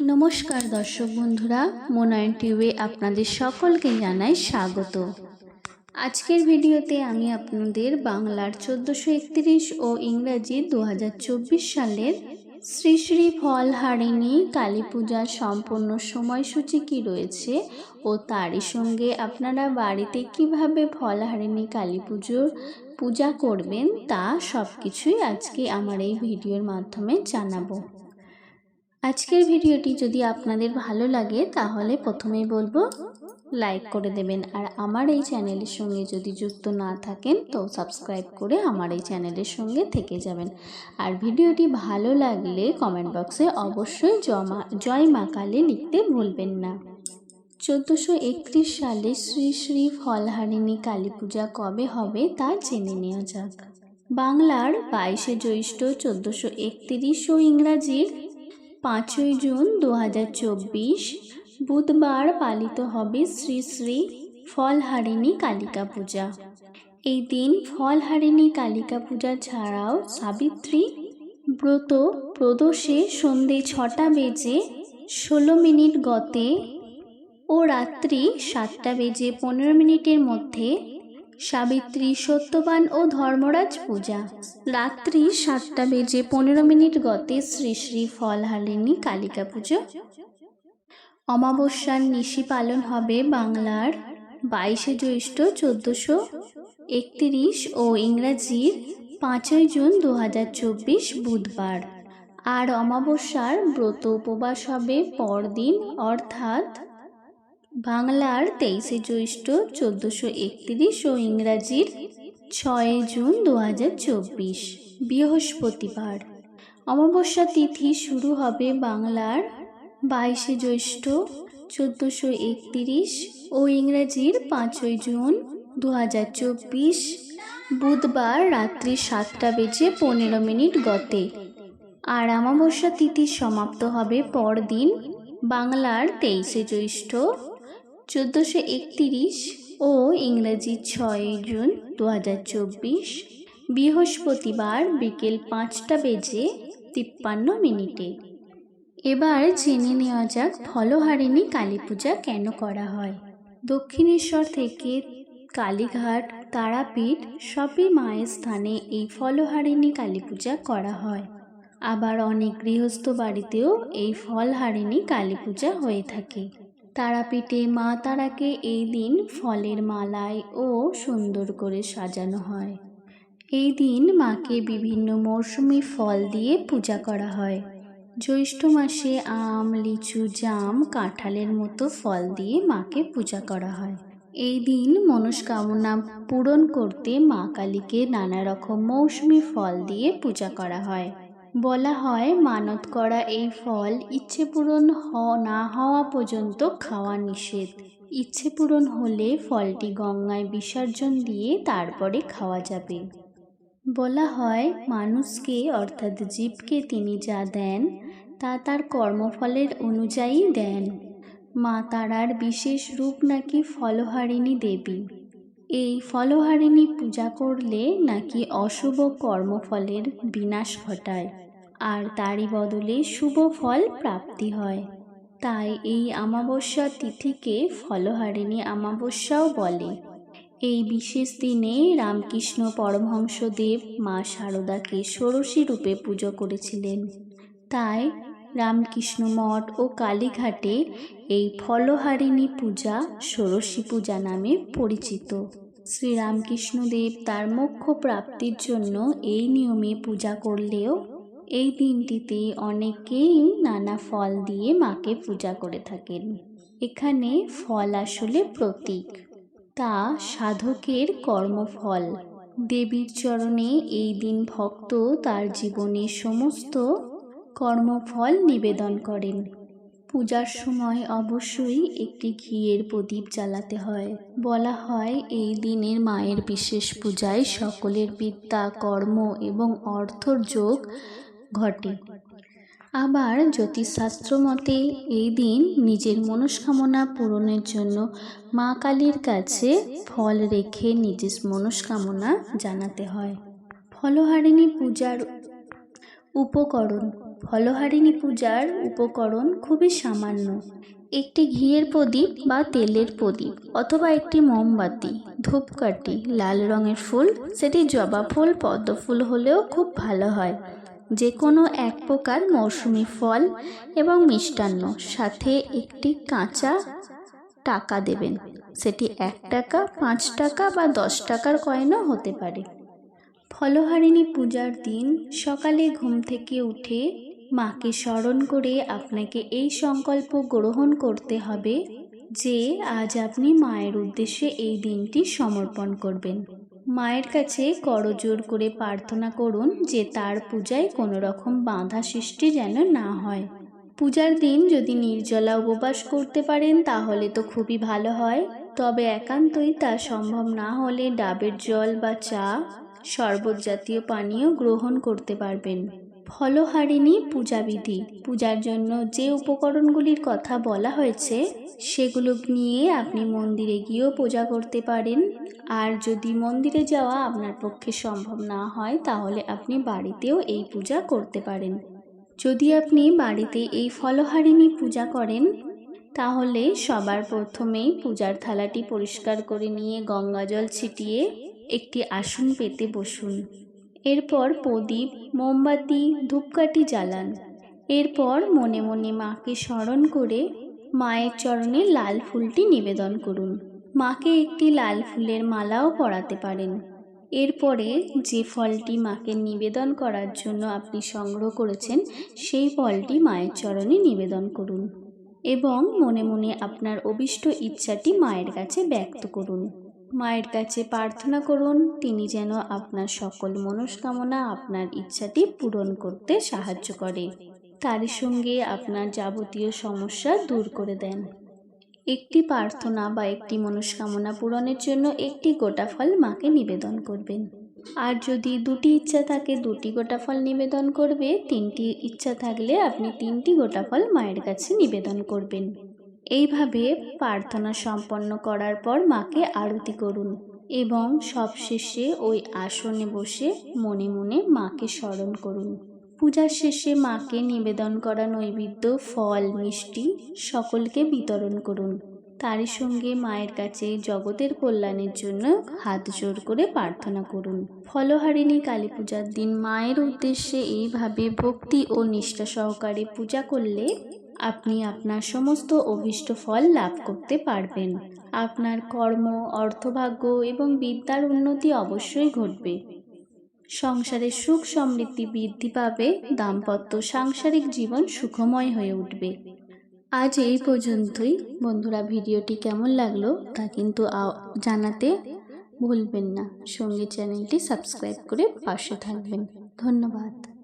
নমস্কার দর্শক বন্ধুরা মোনায়ন টিউবে আপনাদের সকলকে জানাই স্বাগত। আজকের ভিডিওতে আমি আপনাদের বাংলার চোদ্দোশো একত্রিশ ও ইংরাজি দু হাজার চব্বিশ সালের শ্রী শ্রী ফলহারিণী কালী পূজার সম্পূর্ণ সময়সূচি কি রয়েছে ও তারই সঙ্গে আপনারা বাড়িতে কীভাবে ফলহারিণী কালী পুজোর পূজা করবেন তা সব কিছুই আজকে আমার এই ভিডিওর মাধ্যমে জানাব। আজকের ভিডিওটি যদি আপনাদের ভালো লাগে, তাহলে প্রথমেই বলব লাইক করে দেবেন। আর আমার এই চ্যানেলের সঙ্গে যদি যুক্ত না থাকেন, তো সাবস্ক্রাইব করে আমার এই চ্যানেলের সঙ্গে থেকে যাবেন। আর ভিডিওটি ভালো লাগলে কমেন্ট বক্সে অবশ্যই জমা, জয় মা কালী লিখতে ভুলবেন না। চোদ্দোশো একত্রিশ সালে শ্রী শ্রী ফলহারিণী কালী পূজা কবে হবে, তা জেনে নেওয়া যাক। বাংলার বাইশে জ্যৈষ্ঠ চোদ্দোশো একত্রিশ ও ইংরাজির পাঁচই জুন দু হাজার চব্বিশ বুধবার পালিত হবে শ্রী শ্রী ফলহারিণী কালিকা পূজা। এই দিন ফলহারিণী কালিকা পূজা ছাড়াও সাবিত্রী ব্রত প্রদোষে সন্ধে ছটা বেজে ষোলো মিনিট গতে ও রাত্রি সাতটা বেজে পনেরো মিনিটের মধ্যে সাবিত্রী সত্যবান ও ধর্মরাজ পূজা। রাত্রি সাতটা বেজে পনেরো মিনিট গতে শ্রী শ্রী ফলহালিনী কালিকা পুজো। অমাবস্যার নিশি পালন হবে বাংলার বাইশে জ্যৈষ্ঠ চোদ্দোশো একত্রিশ ও ইংরাজির পাঁচই জুন দু হাজার চব্বিশ বুধবার। আর অমাবস্যার ব্রত উপবাস হবে পরদিন, অর্থাৎ বাংলার তেইশে জ্যৈষ্ঠ চোদ্দোশো একত্রিশ ও ইংরাজির ছয় জুন দু হাজার চব্বিশ, বৃহস্পতিবার। অমাবস্যা তিথি শুরু হবে বাংলার বাইশে জ্যৈষ্ঠ চোদ্দোশো একত্রিশ ও ইংরাজির পাঁচই জুন দু হাজার চব্বিশ, বুধবার রাত্রি সাতটা বেজে পনেরো মিনিট গতে। আর অমাবস্যা তিথি সমাপ্ত হবে পরদিন বাংলার তেইশে জ্যৈষ্ঠ চোদ্দোশো একতিরিশ ও ইংরেজি ছয় জুন দু হাজার চব্বিশ বৃহস্পতিবার বিকেল পাঁচটা বেজে তিপ্পান্ন মিনিটে। এবার জেনে নেওয়া যাক ফলহারিণী কালী পূজা কেন করা হয়। দক্ষিণেশ্বর থেকে কালীঘাট, তারাপীঠ, সবই মায়ের স্থানে এই ফলহারিণী কালী পূজা করা হয়। আবার অনেক গৃহস্থ বাড়িতেও এই ফলহারিণী কালী পূজা হয়ে থাকে। তারাপীঠে মা তারাকে এই দিন ফলের মালায় ও সুন্দর করে সাজানো হয়। এই দিন মাকে বিভিন্ন মৌসুমি ফল দিয়ে পূজা করা হয়। জ্যৈষ্ঠ মাসে আম, লিচু, জাম, কাঁঠালের মতো ফল দিয়ে মাকে পূজা করা হয়। এই দিন মনস্কামনা পূরণ করতে মা কালীকে নানা রকম মৌসুমি ফল দিয়ে পূজা করা হয়। বলা হয়, মানত করা এই ফল ইচ্ছে পূরণ না হওয়া পর্যন্ত খাওয়া নিষেধ। ইচ্ছে পূরণ হলে ফলটি গঙ্গায় বিসর্জন দিয়ে তারপরে খাওয়া যাবে। বলা হয়, মানুষকে, অর্থাৎ জীবকে তিনি যা দেন, তা তার কর্মফলের অনুযায়ী দেন। মা তারার বিশেষ রূপ নাকি ফলহারিণী দেবী। এই ফলহারিণী পূজা করলে নাকি অশুভ কর্মফলের বিনাশ ঘটায়। আর তারই বদলে শুভ ফল প্রাপ্তি হয়। তাই এই অমাবস্যা তিথিকে ফলহারিণী অমাবস্যাও বলে। এই বিশেষ দিনে রামকৃষ্ণ পরমহংসদেব মা শারদাকে ষোড়শী রূপে পুজো করেছিলেন। তাই রামকৃষ্ণ মঠ ও কালীঘাটে এই ফলহারিণী পূজা ষোড়শী পূজা নামে পরিচিত। শ্রীরামকৃষ্ণদেব তার মোক্ষ প্রাপ্তির জন্য এই নিয়মে পূজা করলেও এই দিনটিতে অনেকেই নানা ফল দিয়ে মাকে পূজা করে থাকেন। এখানে ফল আসলে প্রতীক। তা সাধকের কর্মফল। দেবীর চরণে এই দিন ভক্ত তার জীবনে সমস্ত কর্মফল নিবেদন করেন। পূজার সময় অবশ্যই একটি ঘিয়ের প্রদীপ জ্বালাতে হয়। বলা হয় এই দিনের মায়ের বিশেষ পূজায় সকলের বিদ্যা, কর্ম এবং অর্থর যোগ ঘটে। আবার জ্যোতিষশাস্ত্র মতে এই দিন নিজের মনস্কামনা পূরণের জন্য মা কালীর কাছে ফল রেখে নিজের মনস্কামনা জানাতে হয়। ফলহারিণী পূজার উপকরণ, ফলহারিণী পূজার উপকরণ খুবই সামান্য। একটি ঘিয়ের প্রদীপ বা তেলের প্রদীপ অথবা একটি মোমবাতি, ধূপকাঠি, লাল রঙের ফুল, সেটি জবা ফুল, পদ্ম ফুল হলেও খুব ভালো হয়। যে কোনো এক প্রকার মৌসুমি ফল এবং মিষ্টান্ন, সাথে একটি কাঁচা টাকা দেবেন। সেটি এক টাকা, পাঁচ টাকা বা দশ টাকার কয়েনও হতে পারে। ফলহারিণী পূজার দিন সকালে ঘুম থেকে উঠে মাকে স্মরণ করে আপনাকে এই সংকল্প গ্রহণ করতে হবে যে আজ আপনি মায়ের উদ্দেশ্যে এই দিনটি সমর্পণ করবেন। মায়ের কাছে করজোর করে প্রার্থনা করুন যে তার পূজায় কোনো রকম বাধা সৃষ্টি যেন না হয়। পূজার দিন যদি নির্জলা উপবাস করতে পারেন, তাহলে তো খুবই ভালো হয়। তবে একান্তই তা সম্ভব না হলে ডাবের জল বা চা শরবত জাতীয় পানীয় গ্রহণ করতে পারবেন। ফলহারিণী পূজাবিধি। পূজার জন্য যে উপকরণগুলির কথা বলা হয়েছে, সেগুলো নিয়ে আপনি মন্দিরে গিয়েও পূজা করতে পারেন। আর যদি মন্দিরে যাওয়া আপনার পক্ষে সম্ভব না হয়, তাহলে আপনি বাড়িতেও এই পূজা করতে পারেন। যদি আপনি বাড়িতে এই ফলহারিণী পূজা করেন, তাহলে সবার প্রথমেই পূজার থালাটি পরিষ্কার করে নিয়ে গঙ্গাজল ছিটিয়ে একটি আসন পেতে বসুন। এরপর প্রদীপ, মোমবাতি, ধূপকাঠি জ্বালান। এরপর মনে মনে মাকে স্মরণ করে মায়ের চরণে লাল ফুলটি নিবেদন করুন। মাকে একটি লাল ফুলের মালাও পরাতে পারেন। এরপরে যে ফলটি মাকে নিবেদন করার জন্য আপনি সংগ্রহ করেছেন, সেই ফলটি মায়ের চরণে নিবেদন করুন এবং মনে মনে আপনার অবিষ্ট ইচ্ছাটি মায়ের কাছে ব্যক্ত করুন। মায়ের কাছে প্রার্থনা করুন, তিনি যেন আপনার সকল মনস্কামনা আপনার ইচ্ছাটি পূরণ করতে সাহায্য করে। তার সঙ্গে আপনার যাবতীয় সমস্যা দূর করে দেন। একটি প্রার্থনা বা একটি মনস্কামনা পূরণের জন্য একটি গোটা ফল মাকে নিবেদন করবেন। আর যদি দুটি ইচ্ছা থাকে, দুটি গোটা ফল নিবেদন করবে। তিনটি ইচ্ছা থাকলে আপনি তিনটি গোটা ফল মায়ের কাছে নিবেদন করবেন। এইভাবে প্রার্থনা সম্পন্ন করার পর মাকে আরতি করুন এবং সবশেষে ওই আসনে বসে মনে মনে মাকে স্মরণ করুন। পূজার শেষে মাকে নিবেদন করা নৈবেদ্য, ফল, মিষ্টি সকলকে বিতরণ করুন। তারই সঙ্গে মায়ের কাছে জগতের কল্যাণের জন্য হাত জোর করে প্রার্থনা করুন। ফলহারিণী কালী পূজার দিন মায়ের উদ্দেশ্যে এইভাবে ভক্তি ও নিষ্ঠা সহকারে পূজা করলে আপনি আপনার সমস্ত অভিষ্ট ফল লাভ করতে পারবেন। আপনার কর্ম, অর্থভাগ্য এবং বিদ্যার উন্নতি অবশ্যই ঘটবে। সংসারে সুখ সমৃদ্ধি বৃদ্ধি পাবে, দাম্পত্য সাংসারিক জীবন সুখময় হয়ে উঠবে। আজ এই পর্যন্তই। বন্ধুরা, ভিডিওটি কেমন লাগল তা কিন্তু জানাতে ভুলবেন না। সঙ্গে চ্যানেলটি সাবস্ক্রাইব করে পাশে থাকবেন। ধন্যবাদ।